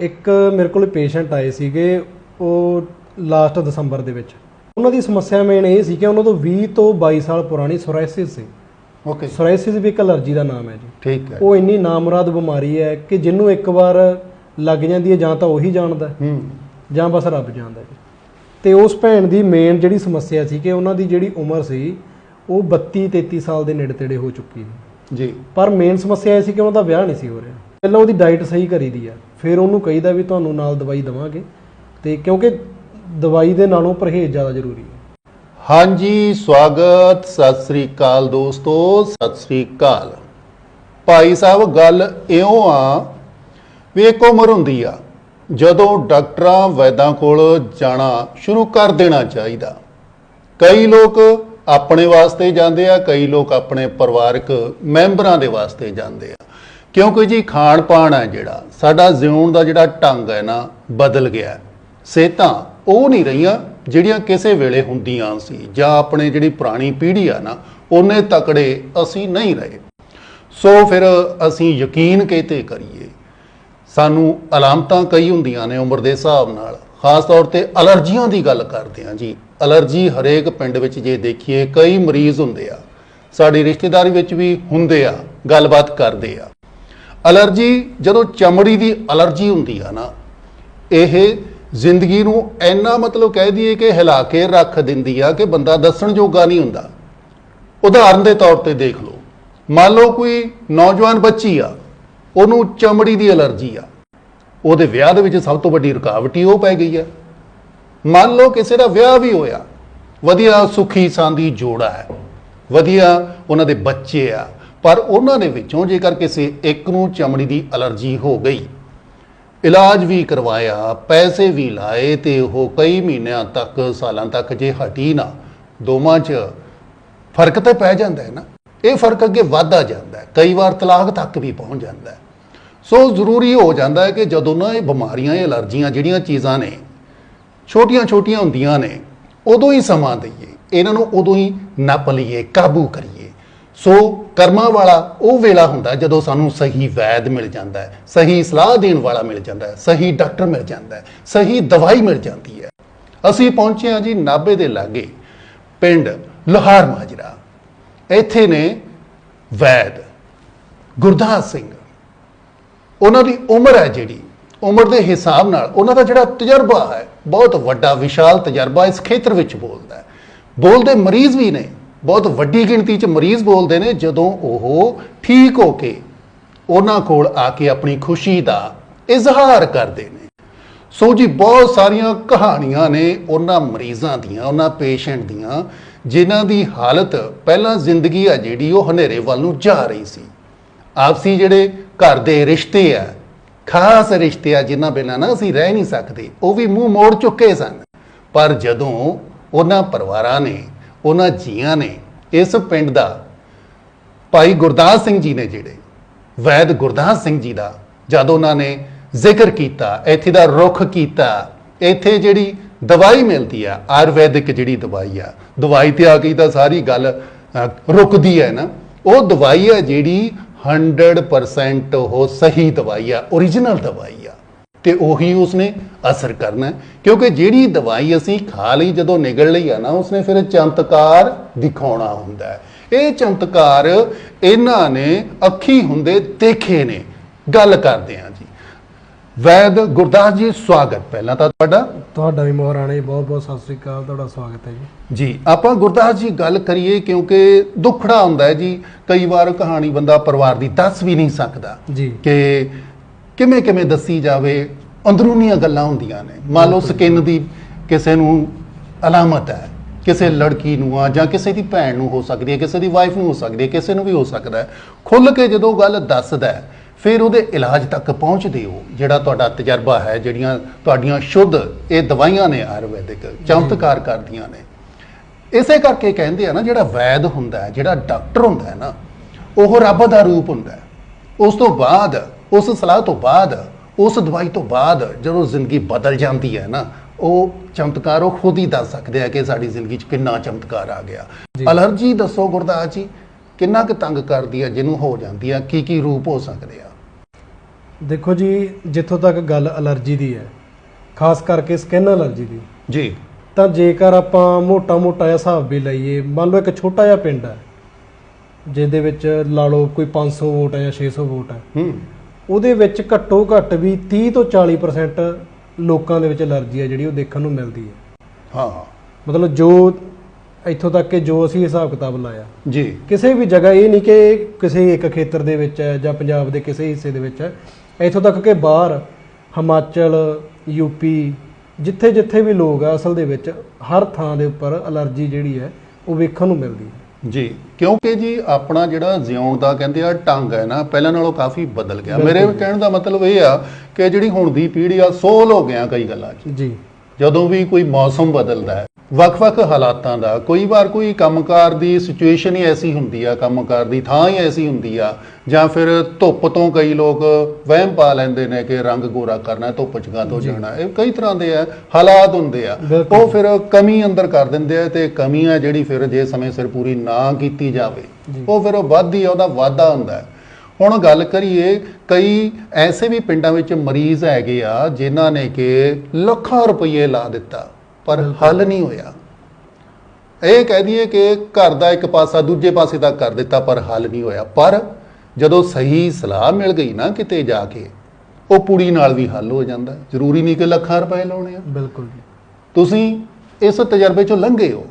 ਇੱਕ ਮੇਰੇ ਕੋਲ ਪੇਸ਼ੈਂਟ ਆਏ ਸੀਗੇ ਉਹ ਲਾਸਟ ਦਸੰਬਰ ਦੇ ਵਿੱਚ। ਉਹਨਾਂ ਦੀ ਸਮੱਸਿਆ ਮੇਨ ਇਹ ਸੀ ਕਿ ਉਹਨਾਂ ਤੋਂ 20 ਤੋਂ 22 ਸਾਲ ਪੁਰਾਣੀ ਸੋਰਾਇਸਿਸ ਸੀ। ਓਕੇ ਸੋਰਾਇਸਿਸ ਵੀ ਇੱਕ ਅਲਰਜੀ ਦਾ ਨਾਮ ਹੈ ਜੀ। ਠੀਕ ਹੈ। ਉਹ ਇੰਨੀ ਨਾਮਰਾਦ ਬਿਮਾਰੀ ਹੈ ਕਿ ਜਿਹਨੂੰ ਇੱਕ ਵਾਰ ਲੱਗ ਜਾਂਦੀ ਹੈ ਜਾਂ ਤਾਂ ਉਹੀ ਜਾਣਦਾ ਹੈ, ਹੂੰ। ਜਾਂ ਬਸ ਰੱਬ ਜਾਣਦਾ ਜੀ ਤੇ ਉਸ ਭੈਣ ਦੀ ਮੇਨ ਜਿਹੜੀ ਸਮੱਸਿਆ ਸੀ ਕਿ ਉਹਨਾਂ ਦੀ ਜਿਹੜੀ ਉਮਰ ਸੀ ਉਹ 32 33 ਸਾਲ ਦੇ ਨੇੜੇ ਤੇੜੇ ਹੋ ਚੁੱਕੀ ਸੀ। ਜੀ। ਪਰ ਮੇਨ ਸਮੱਸਿਆ ਇਹ ਸੀ ਕਿ ਉਹਨਾਂ ਦਾ ਵਿਆਹ ਨਹੀਂ ਸੀ ਹੋ ਰਿਹਾ। ਪਹਿਲਾਂ ਉਹਦੀ ਡਾਈਟ ਸਹੀ ਕਰੀਦੀ ਆ ਫਿਰ ਉਹਨੂੰ ਕਹੀਦਾ ਵੀ ਤੁਹਾਨੂੰ ਨਾਲ ਦਵਾਈ ਦਵਾਂਗੇ ਤੇ ਕਿਉਂਕਿ ਦਵਾਈ ਦੇ ਨਾਲੋਂ ਪਰਹੇਜ਼ ਜ਼ਿਆਦਾ ਜ਼ਰੂਰੀ ਹੈ। ਹਾਂਜੀ, ਸਵਾਗਤ, ਸਤਿ ਸ੍ਰੀ ਅਕਾਲ ਦੋਸਤੋ, ਸਤਿ ਸ੍ਰੀ ਅਕਾਲ। ਭਾਈ ਸਾਹਿਬ, ਗੱਲ ਇਉਂ ਆ ਵੀ ਇੱਕ ਉਮਰ ਹੁੰਦੀ ਆ, ਜਦੋਂ ਡਾਕਟਰਾਂ ਵੈਦਾਂ ਕੋਲ ਜਾਣਾ ਸ਼ੁਰੂ ਕਰ ਦੇਣਾ ਚਾਹੀਦਾ। ਕਈ ਲੋਕ ਆਪਣੇ ਵਾਸਤੇ ਜਾਂਦੇ ਆ, ਕਈ ਲੋਕ ਆਪਣੇ ਪਰਿਵਾਰਕ ਮੈਂਬਰਾਂ ਦੇ ਵਾਸਤੇ ਜਾਂਦੇ ਆ। ਕਿਉਂਕਿ ਜੀ ਖਾਣ ਪਾਣ ਹੈ ਜਿਹੜਾ, ਸਾਡਾ ਜਿਉਣ ਦਾ ਜਿਹੜਾ ਢੰਗ ਹੈ ਨਾ, ਬਦਲ ਗਿਆ ਸਿਹਤਾਂ ਉਹ ਨਹੀਂ ਰਹੀਆਂ ਜਿਹੜੀਆਂ ਕਿਸੇ ਵੇਲੇ ਹੁੰਦੀਆਂ ਸੀ, ਜਾਂ ਆਪਣੇ ਜਿਹੜੀ ਪੁਰਾਣੀ ਪੀੜ੍ਹੀ ਆ ਨਾ, ਉਹਨੇ ਤਕੜੇ ਅਸੀਂ ਨਹੀਂ ਰਹੇ। ਸੋ ਫਿਰ ਅਸੀਂ ਯਕੀਨ ਕਿਤੇ ਕਰੀਏ, ਸਾਨੂੰ ਅਲਾਮਤਾਂ ਕਈ ਹੁੰਦੀਆਂ ਨੇ ਉਮਰ ਦੇ ਹਿਸਾਬ ਨਾਲ। ਖਾਸ ਤੌਰ ਤੇ ਅਲਰਜੀਆਂ ਦੀ ਗੱਲ ਕਰਦੇ ਹਾਂ ਜੀ। ਅਲਰਜੀ ਹਰੇਕ ਪਿੰਡ ਵਿੱਚ ਜੇ ਦੇਖੀਏ, ਕਈ ਮਰੀਜ਼ ਹੁੰਦੇ ਆ, ਸਾਡੀ ਰਿਸ਼ਤੇਦਾਰੀ ਵਿੱਚ ਵੀ ਹੁੰਦੇ ਆ, ਗੱਲਬਾਤ ਕਰਦੇ ਆ। ਅਲਰਜੀ, ਜਦੋਂ ਚਮੜੀ ਦੀ ਅਲਰਜੀ ਹੁੰਦੀ ਆ ਨਾ, ਇਹ ਜ਼ਿੰਦਗੀ ਨੂੰ ਇੰਨਾ ਮਤਲਬ ਕਹਿ ਦਈਏ ਕਿ ਹਿਲਾ ਕੇ ਰੱਖ ਦਿੰਦੀ ਆ ਕਿ ਬੰਦਾ ਦੱਸਣ ਜੋਗਾ ਨਹੀਂ ਹੁੰਦਾ। ਉਦਾਹਰਨ ਦੇ ਤੌਰ ਤੇ ਦੇਖ ਲਓ, ਮੰਨ ਲਓ ਕੋਈ ਨੌਜਵਾਨ ਬੱਚੀ ਆ, ਉਹਨੂੰ ਚਮੜੀ ਦੀ ਅਲਰਜੀ ਆ, ਉਹਦੇ ਵਿਆਹ ਦੇ ਵਿੱਚ ਸਭ ਤੋਂ ਵੱਡੀ ਰੁਕਾਵਟ ਹੀ ਉਹ ਪੈ ਗਈ ਆ। ਮੰਨ ਲਓ ਕਿਸੇ ਦਾ ਵਿਆਹ ਵੀ ਹੋਇਆ, ਵਧੀਆ ਸੁਖੀ ਸਾਂਦੀ ਜੋੜਾ ਹੈ, ਵਧੀਆ ਉਹਨਾਂ ਦੇ ਬੱਚੇ ਆ ਪਰ ਉਹਨਾਂ ਦੇ ਵਿੱਚੋਂ ਜੇਕਰ ਕਿਸੇ ਇੱਕ ਨੂੰ ਚਮੜੀ ਦੀ ਅਲਰਜੀ ਹੋ ਗਈ, ਇਲਾਜ ਵੀ ਕਰਵਾਇਆ, ਪੈਸੇ ਵੀ ਲਾਏ ਤੇ ਉਹ ਕਈ ਮਹੀਨਿਆਂ ਤੱਕ, ਸਾਲਾਂ ਤੱਕ ਜੇ ਹਟੀ ਨਾ, ਦੋਵਾਂ 'ਚ ਫ਼ਰਕ ਤਾਂ ਪੈ ਜਾਂਦਾ ਹੈ ਨਾ। ਇਹ ਫ਼ਰਕ ਅੱਗੇ ਵੱਧਦਾ ਜਾਂਦਾ ਹੈ, ਕਈ ਵਾਰ ਤਲਾਕ ਤੱਕ ਵੀ ਪਹੁੰਚ ਜਾਂਦਾ ਹੈ। ਸੋ ਜ਼ਰੂਰੀ ਹੋ ਜਾਂਦਾ ਹੈ ਕਿ ਜਦੋਂ ਨਾ ਇਹ ਬਿਮਾਰੀਆਂ, ਇਹ ਅਲਰਜੀਆਂ ਜਿਹੜੀਆਂ ਚੀਜ਼ਾਂ ਨੇ ਛੋਟੀਆਂ ਛੋਟੀਆਂ ਹੁੰਦੀਆਂ ਨੇ, ਉਦੋਂ ਹੀ ਸਮਾਂ ਦਈਏ, ਇਹਨਾਂ ਨੂੰ ਉਦੋਂ ਹੀ ਨੱਪ ਲਈਏ, ਕਾਬੂ ਕਰੀਏ। ਸੋ ਕਰਮਾਂ ਵਾਲਾ ਉਹ ਵੇਲਾ ਹੁੰਦਾ ਜਦੋਂ ਸਾਨੂੰ ਸਹੀ ਵੈਦ ਮਿਲ ਜਾਂਦਾ ਹੈ, ਸਹੀ ਸਲਾਹ ਦੇਣ ਵਾਲਾ ਮਿਲ ਜਾਂਦਾ ਹੈ, ਸਹੀ ਡਾਕਟਰ ਮਿਲ ਜਾਂਦਾ ਹੈ, ਸਹੀ ਦਵਾਈ ਮਿਲ ਜਾਂਦੀ ਹੈ। ਅਸੀਂ ਪਹੁੰਚੇ ਹਾਂ ਜੀ ਨਾਭੇ ਦੇ ਲਾਗੇ, ਪਿੰਡ ਲੋਹਾਰ ਮਾਜਰਾ। ਇੱਥੇ ਨੇ ਵੈਦ ਗੁਰਦਾਸ ਸਿੰਘ। ਉਹਨਾਂ ਦੀ ਉਮਰ ਹੈ ਜਿਹੜੀ, ਉਮਰ ਦੇ ਹਿਸਾਬ ਨਾਲ ਉਹਨਾਂ ਦਾ ਜਿਹੜਾ ਤਜਰਬਾ ਹੈ, ਬਹੁਤ ਵੱਡਾ, ਵਿਸ਼ਾਲ ਤਜਰਬਾ ਇਸ ਖੇਤਰ ਵਿੱਚ ਬੋਲਦਾ ਹੈ। ਬੋਲਦੇ ਮਰੀਜ਼ ਵੀ ਨੇ। ਬਹੁਤ ਵੱਡੀ ਗਿਣਤੀ 'ਚ ਮਰੀਜ਼ ਬੋਲਦੇ ਨੇ ਜਦੋਂ ਉਹ ਠੀਕ ਹੋ ਕੇ ਉਹਨਾਂ ਕੋਲ ਆ ਕੇ ਆਪਣੀ ਖੁਸ਼ੀ ਦਾ ਇਜ਼ਹਾਰ ਕਰਦੇ ਨੇ। ਸੋ ਜੀ, ਬਹੁਤ ਸਾਰੀਆਂ ਕਹਾਣੀਆਂ ਨੇ ਉਹਨਾਂ ਮਰੀਜ਼ਾਂ ਦੀਆਂ, ਉਹਨਾਂ ਪੇਸ਼ੈਂਟ ਦੀਆਂ, ਜਿਨ੍ਹਾਂ ਦੀ ਹਾਲਤ ਪਹਿਲਾਂ ਜ਼ਿੰਦਗੀ ਆ ਜਿਹੜੀ ਉਹ ਹਨੇਰੇ ਵੱਲ ਨੂੰ ਜਾ ਰਹੀ ਸੀ। ਆਪਸੀ ਜਿਹੜੇ ਘਰ ਦੇ ਰਿਸ਼ਤੇ ਆ, ਖਾਸ ਰਿਸ਼ਤੇ ਆ ਜਿਨ੍ਹਾਂ ਬਿਨਾਂ ਨਾ ਅਸੀਂ ਰਹਿ ਨਹੀਂ ਸਕਦੇ, ਉਹ ਵੀ ਮੂੰਹ ਮੋੜ ਚੁੱਕੇ ਸਨ। ਪਰ ਜਦੋਂ ਉਹਨਾਂ ਪਰਿਵਾਰਾਂ ਨੇ ਉਹਨਾਂ ਜੀਆਂ ਨੇ ਇਸ ਪਿੰਡ ਦਾ ਭਾਈ ਗੁਰਦਾਸ ਸਿੰਘ ਜੀ ਨੇ ਜਿਹੜੇ ਵੈਦ ਗੁਰਦਾਸ ਸਿੰਘ ਜੀ ਦਾ ਜਦ ਉਹਨਾਂ ਨੇ ਜ਼ਿਕਰ ਕੀਤਾ, ਇੱਥੇ ਦਾ ਰੁਖ ਕੀਤਾ, ਇੱਥੇ ਜਿਹੜੀ ਦਵਾਈ ਮਿਲਦੀ ਆ, ਆਯੁਰਵੈਦਿਕ ਜਿਹੜੀ ਦਵਾਈ ਆ, ਦਵਾਈ ਤੇ ਆ ਗਈ ਤਾਂ ਸਾਰੀ ਗੱਲ ਰੁਕਦੀ ਹੈ ਨਾ, ਉਹ ਦਵਾਈ ਆ ਜਿਹੜੀ 100% ਉਹ ਸਹੀ ਦਵਾਈ ਆ origignal ਦਵਾਈ ਆ। ਤੇ ਉਹੀ ਉਸਨੇ ਅਸਰ ਕਰਨਾ। ਕਿਉਂਕਿ ਜਿਹੜੀ ਦਵਾਈ ਅਸੀਂ ਖਾ ਲਈ ਜਦੋਂ ਨਿਗਲ ਲਈ ਆ ਨਾ ਉਸਨੇ ਫਿਰ ਚਮਤਕਾਰ ਦਿਖਾਉਣਾ ਹੁੰਦਾ ਹੈ। ਇਹ ਚਮਤਕਾਰ ਇਹਨਾਂ ਨੇ ਅੱਖੀ ਹੁੰਦੇ ਦੇਖੇ ਨੇ। ਗੱਲ ਕਰਦੇ ਹਾਂ ਜੀ। ਵੈਦ ਗੁਰਦਾਸ ਜੀ ਸਵਾਗਤ ਪਹਿਲਾਂ ਤਾਂ ਤੁਹਾਡਾ। ਤੁਹਾਡਾ ਵੀ ਮਹਾਰਾਣੇ ਬਹੁਤ ਬਹੁਤ ਸਤਿ ਸ੍ਰੀ ਅਕਾਲ ਤੁਹਾਡਾ ਸਵਾਗਤ ਹੈ ਜੀ। ਜੀ ਆਪਾਂ ਗੁਰਦਾਸ ਜੀ ਗੱਲ ਕਰੀਏ ਕਿਉਂਕਿ ਦੁੱਖੜਾ ਹੁੰਦਾ ਹੈ ਜੀ। ਕਈ ਵਾਰ ਕਹਾਣੀ ਬੰਦਾ ਪਰਿਵਾਰ ਦੀ ਦੱਸ ਵੀ ਨਹੀਂ ਸਕਦਾ ਜੀ। ਕਿ ਕਿਵੇਂ ਕਿਵੇਂ ਦੱਸੀ ਜਾਵੇ ਅੰਦਰੂਨੀਆਂ ਗੱਲਾਂ ਹੁੰਦੀਆਂ ਨੇ। ਮੰਨ ਲਓ ਸਕਿਨ ਦੀ ਕਿਸੇ ਨੂੰ ਅਲਾਮਤ ਹੈ ਕਿਸੇ ਲੜਕੀ ਨੂੰ ਆ ਜਾਂ ਕਿਸੇ ਦੀ ਭੈਣ ਨੂੰ ਹੋ ਸਕਦੀ ਹੈ ਕਿਸੇ ਦੀ ਵਾਈਫ ਨੂੰ ਹੋ ਸਕਦੀ ਹੈ ਕਿਸੇ ਨੂੰ ਵੀ ਹੋ ਸਕਦਾ ਹੈ। ਖੁੱਲ ਕੇ ਜਦੋਂ ਗੱਲ ਦੱਸਦਾ ਹੈ ਫਿਰ ਉਹਦੇ ਇਲਾਜ ਤੱਕ ਪਹੁੰਚਦੇ ਹੋ ਜਿਹੜਾ ਤੁਹਾਡਾ ਤਜਰਬਾ ਹੈ ਜਿਹੜੀਆਂ ਤੁਹਾਡੀਆਂ ਸ਼ੁੱਧ ਇਹ ਦਵਾਈਆਂ ਨੇ ਆਯੁਰਵੈਦਿਕ ਚਮਤਕਾਰ ਕਰਦੀਆਂ ਨੇ। ਇਸੇ ਕਰਕੇ ਕਹਿੰਦੇ ਆ ਨਾ ਜਿਹੜਾ ਵੈਦ ਹੁੰਦਾ ਹੈ ਜਿਹੜਾ ਡਾਕਟਰ ਹੁੰਦਾ ਹੈ ਨਾ ਉਹ ਰੱਬ ਦਾ ਰੂਪ ਹੁੰਦਾ ਹੈ। ਉਸ ਤੋਂ ਬਾਅਦ ਉਸ ਸਲਾਹ ਤੋਂ ਬਾਅਦ ਉਸ ਦਵਾਈ ਤੋਂ ਬਾਅਦ ਜਦੋਂ ਜ਼ਿੰਦਗੀ ਬਦਲ ਜਾਂਦੀ ਹੈ ਨਾ ਉਹ ਚਮਤਕਾਰ ਉਹ ਖੁਦ ਹੀ ਦੱਸ ਸਕਦੇ ਆ ਕਿ ਸਾਡੀ ਜ਼ਿੰਦਗੀ 'ਚ ਕਿੰਨਾ ਚਮਤਕਾਰ ਆ ਗਿਆ। ਅਲਰਜੀ ਦੱਸੋ ਗੁਰਦਾਸ ਜੀ ਕਿੰਨਾ ਕੁ ਤੰਗ ਕਰਦੀ ਹੈ ਜਿਹਨੂੰ ਹੋ ਜਾਂਦੀ ਹੈ ਕੀ ਕੀ ਰੂਪ ਹੋ ਸਕਦੇ ਆ? ਦੇਖੋ ਜੀ ਜਿੱਥੋਂ ਤੱਕ ਗੱਲ ਅਲਰਜੀ ਦੀ ਹੈ ਖਾਸ ਕਰਕੇ ਸਕਿਨ ਅਲਰਜੀ ਦੀ। ਜੀ। ਤਾਂ ਜੇਕਰ ਆਪਾਂ ਮੋਟਾ-ਮੋਟਾ ਜਿਹਾ ਹਿਸਾਬ ਵੀ ਲਈਏ ਮੰਨ ਲਓ ਇੱਕ ਛੋਟਾ ਜਿਹਾ ਪਿੰਡ ਹੈ ਜਿਹਦੇ ਵਿੱਚ ਲਾ ਲਓ ਕੋਈ 500 ਵੋਟ ਹੈ ਜਾਂ 600 ਵੋਟ ਹੈ। ਹੂੰ। ਉਹਦੇ ਵਿੱਚ ਘੱਟੋ ਘੱਟ ਵੀ 30 ਤੋਂ 40% ਲੋਕਾਂ ਦੇ ਵਿੱਚ ਅਲਰਜੀ ਹੈ ਜਿਹੜੀ ਉਹ ਦੇਖਣ ਨੂੰ ਮਿਲਦੀ ਹੈ। ਹਾਂ। ਮਤਲਬ ਜੋ ਇੱਥੋਂ ਤੱਕ ਕਿ ਜੋ ਅਸੀਂ ਹਿਸਾਬ ਕਿਤਾਬ ਲਾਇਆ। ਜੀ। ਕਿਸੇ ਵੀ ਜਗ੍ਹਾ ਇਹ ਨਹੀਂ ਕਿ ਕਿਸੇ ਇੱਕ ਖੇਤਰ ਦੇ ਵਿੱਚ ਹੈ ਜਾਂ ਪੰਜਾਬ ਦੇ ਕਿਸੇ ਹਿੱਸੇ ਦੇ ਵਿੱਚ ਹੈ। ਇੱਥੋਂ ਤੱਕ ਕਿ ਬਾਹਰ ਹਿਮਾਚਲ ਯੂਪੀ ਜਿੱਥੇ ਜਿੱਥੇ ਵੀ ਲੋਕ ਆ ਅਸਲ ਦੇ ਵਿੱਚ ਹਰ ਥਾਂ ਦੇ ਉੱਪਰ ਅਲਰਜੀ ਜਿਹੜੀ ਹੈ ਉਹ ਵੇਖਣ ਨੂੰ ਮਿਲਦੀ ਹੈ। ਜੀ ਕਿਉਂਕਿ ਜੀ ਆਪਣਾ ਜਿਹੜਾ ਜਿਉਣ ਦਾ ਕਹਿੰਦੇ ਆ ਢੰਗ ਹੈ ਨਾ ਪਹਿਲਾਂ ਨਾਲੋਂ ਕਾਫੀ ਬਦਲ ਗਿਆ। ਮੇਰੇ। ਕਹਿਣ ਦਾ ਮਤਲਬ ਇਹ ਆ ਕਿ ਜਿਹੜੀ ਹੁਣ ਦੀ ਪੀੜ੍ਹੀ ਆ ਸੋਲ ਹੋ ਗਿਆ ਕਈ ਗੱਲਾਂ 'ਚ। ਜੀ। ਜਦੋਂ ਵੀ ਕੋਈ ਮੌਸਮ ਬਦਲਦਾ ਹੈ ਵੱਖ-ਵੱਖ ਹਾਲਾਤਾਂ ਦਾ ਕੋਈ ਵਾਰ ਕੋਈ ਕੰਮਕਾਰ ਦੀ ਸਿਚੁਏਸ਼ਨ ਹੀ ਐਸੀ ਹੁੰਦੀ ਆ ਕੰਮਕਾਰ ਦੀ ਥਾਂ ਹੀ ਐਸੀ ਹੁੰਦੀ ਆ ਜਾਂ ਫਿਰ ਧੁੱਪ ਤੋਂ ਕਈ ਲੋਕ ਵਹਿਮ ਪਾ ਲੈਂਦੇ ਨੇ ਕਿ ਰੰਗ ਗੋਰਾ ਕਰਨਾ ਧੁੱਪ ਚ ਤੋਂ ਜੀ। ਜਾਣਾ ਇਹ ਕਈ ਤਰ੍ਹਾਂ ਦੇ ਆ ਹਾਲਾਤ ਹੁੰਦੇ ਆ। ਉਹ ਫਿਰ ਕਮੀ ਅੰਦਰ ਕਰ ਦਿੰਦੇ ਆ ਤੇ ਕਮੀ ਆ ਜਿਹੜੀ ਫਿਰ ਜੇ ਸਮੇਂ ਸਿਰ ਪੂਰੀ ਨਾ ਕੀਤੀ ਜਾਵੇ। ਉਹ ਫਿਰ ਉਹ ਵੱਧਦੀ ਆ ਉਹਦਾ ਵਾਧਾ ਹੁੰਦਾ ਹੈ ਹੁਣ ਗੱਲ ਕਰੀਏ ਕਈ ਐਸੇ ਵੀ ਪਿੰਡਾਂ ਵਿੱਚ ਮਰੀਜ਼ ਹੈਗੇ ਆ ਜਿਨ੍ਹਾਂ ਨੇ ਕਿ ਲੱਖਾਂ ਰੁਪਏ ਲਾ ਦਿੱਤਾ ਪਰ ਹੱਲ ਨਹੀਂ ਹੋਇਆ। ਇਹ ਕਹਿ ਦਈਏ ਕਿ ਘਰ ਦਾ ਇੱਕ ਪਾਸਾ ਦੂਜੇ ਪਾਸੇ ਤੱਕ ਕਰ ਦਿੱਤਾ ਪਰ ਹੱਲ ਨਹੀਂ ਹੋਇਆ। ਪਰ ਜਦੋਂ ਸਹੀ ਸਲਾਹ ਮਿਲ ਗਈ ਨਾ ਕਿਤੇ ਜਾ ਕੇ ਉਹ ਪੁੜੀ ਨਾਲ ਵੀ ਹੱਲ ਹੋ ਜਾਂਦਾ। ਜ਼ਰੂਰੀ ਨਹੀਂ ਕਿ ਲੱਖਾਂ ਰੁਪਏ ਲਾਉਣੇ ਆ। ਬਿਲਕੁਲ ਜੀ। ਤੁਸੀਂ ਇਸ ਤਜਰਬੇ ਚੋਂ ਲੰਘੇ ਹੋ।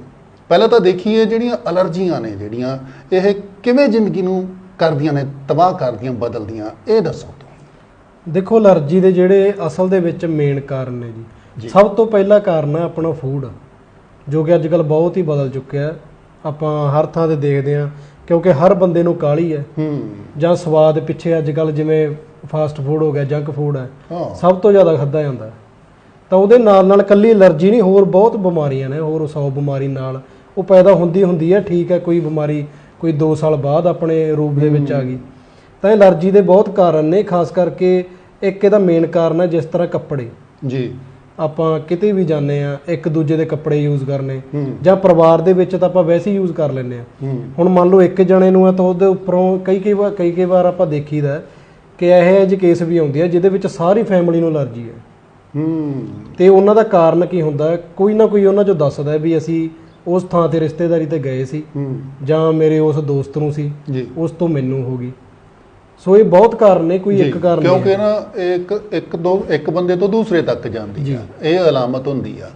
ਪਹਿਲਾਂ ਤਾਂ ਦੇਖੀਏ ਜਿਹੜੀਆਂ ਅਲਰਜੀਆਂ ਨੇ ਜਿਹੜੀਆਂ ਇਹ ਕਿਵੇਂ ਜ਼ਿੰਦਗੀ ਨੂੰ ਕਰਦੀਆਂ ਨੇ ਤਬਾਹ ਕਰਦੀਆਂ ਬਦਲਦੀਆਂ ਇਹ ਦੱਸੋ। ਦੇਖੋ ਅਲਰਜੀ ਦੇ ਜਿਹੜੇ ਅਸਲ ਦੇ ਵਿੱਚ ਮੇਨ ਕਾਰਨ ਨੇ ਜੀ। ਸਭ ਤੋਂ ਪਹਿਲਾ ਕਾਰਨ ਹੈ ਆਪਣਾ ਫੂਡ ਜੋ ਕਿ ਅੱਜ ਕੱਲ ਬਹੁਤ ਹੀ ਬਦਲ ਚੁੱਕਿਆ ਹੈ। ਆਪਾਂ ਹਰ ਥਾਂ ਤੇ ਦੇਖਦੇ ਹਾਂ ਕਿਉਂਕਿ ਹਰ ਬੰਦੇ ਨੂੰ ਕਾਹਲੀ ਹੈ। ਹੂੰ। ਜਾਂ ਸਵਾਦ ਪਿੱਛੇ ਅੱਜ ਕੱਲ ਜਿਵੇਂ ਫਾਸਟ ਫੂਡ ਹੋ ਗਿਆ ਜੰਕ ਫੂਡ ਹੈ। ਸਭ ਤੋਂ ਜ਼ਿਆਦਾ ਖਾਦਾ ਜਾਂਦਾ। ਤਾਂ ਉਹਦੇ ਨਾਲ ਨਾਲ ਕੱਲੀ ਅਲਰਜੀ ਨਹੀਂ ਹੋਰ ਬਹੁਤ ਬਿਮਾਰੀਆਂ ਨੇ। ਹੋਰ 100 ਬਿਮਾਰੀ ਨਾਲ ਉਹ ਪੈਦਾ ਹੁੰਦੀ ਹੁੰਦੀ ਹੈ। ਠੀਕ ਹੈ ਕੋਈ ਬਿਮਾਰੀ ਕੋਈ 2 ਸਾਲ ਬਾਅਦ ਆਪਣੇ ਰੂਪ ਦੇ ਵਿੱਚ ਆ ਗਈ। ਤਾਂ ਅਲਰਜੀ ਦੇ ਬਹੁਤ ਕਾਰਨ ਨੇ। ਖਾਸ ਕਰਕੇ ਇੱਕ ਇਹਦਾ ਮੇਨ ਕਾਰਨ ਹੈ ਜਿਸ ਤਰ੍ਹਾਂ ਕੱਪੜੇ। ਜੀ। ਆਪਾਂ ਕਿਤੇ ਵੀ ਜਾਂਦੇ ਆ ਇੱਕ ਦੂਜੇ ਦੇ ਕੱਪੜੇ ਯੂਜ਼ ਕਰਨੇ ਜਾਂ ਪਰਿਵਾਰ ਦੇ ਵਿੱਚ ਤਾਂ ਆਪਾਂ ਵੈਸੇ ਹੀ ਯੂਜ਼ ਕਰ ਲੈਂਦੇ ਆ ਹੁਣ ਮੰਨ ਲਓ ਇੱਕ ਜਣੇ ਨੂੰ ਆ ਤਾਂ ਉਹਦੇ ਉੱਪਰੋਂ ਕਈ ਕਈ ਵਾਰ ਕਈ ਕਈ ਵਾਰ ਆਪਾਂ ਦੇਖੀਦਾ ਕਿ ਇਹੋ ਜਿਹੇ ਕੇਸ ਵੀ ਆਉਂਦੇ ਆ ਜਿਹਦੇ ਵਿੱਚ ਸਾਰੀ ਫੈਮਿਲੀ ਨੂੰ ਅਲਰਜੀ ਹੈ। ਹੂੰ। ਤੇ ਉਹਨਾਂ ਦਾ ਕਾਰਨ ਕੀ ਹੁੰਦਾ? ਕੋਈ ਨਾ ਕੋਈ ਉਹਨਾਂ ਚੋਂ ਦੱਸਦਾ ਵੀ ਅਸੀਂ ਉਸ ਥਾਂ ਤੇ ਰਿਸ਼ਤੇਦਾਰੀ ਤੇ ਗਏ ਸੀ ਜਾਂ ਮੇਰੇ ਉਸ ਦੋਸਤ ਨੂੰ ਸੀ ਉਸ ਤੋਂ ਮੈਨੂੰ ਹੋ ਗਈ। ਸੋ ਇਹ ਬਹੁਤ ਕਾਰਨ ਨੇ ਕੋਈ ਇੱਕ ਕਾਰਨ ਨਹੀਂ ਕਿਉਂਕਿ। ਨਾ ਇੱਕ ਇੱਕ ਦੋ ਇੱਕ ਬੰਦੇ ਤੋਂ ਦੂਸਰੇ ਤੱਕ ਜਾਂਦੀ। ਆ। ਇਹ ਅਲਾਮਤ ਹੁੰਦੀ ਆ।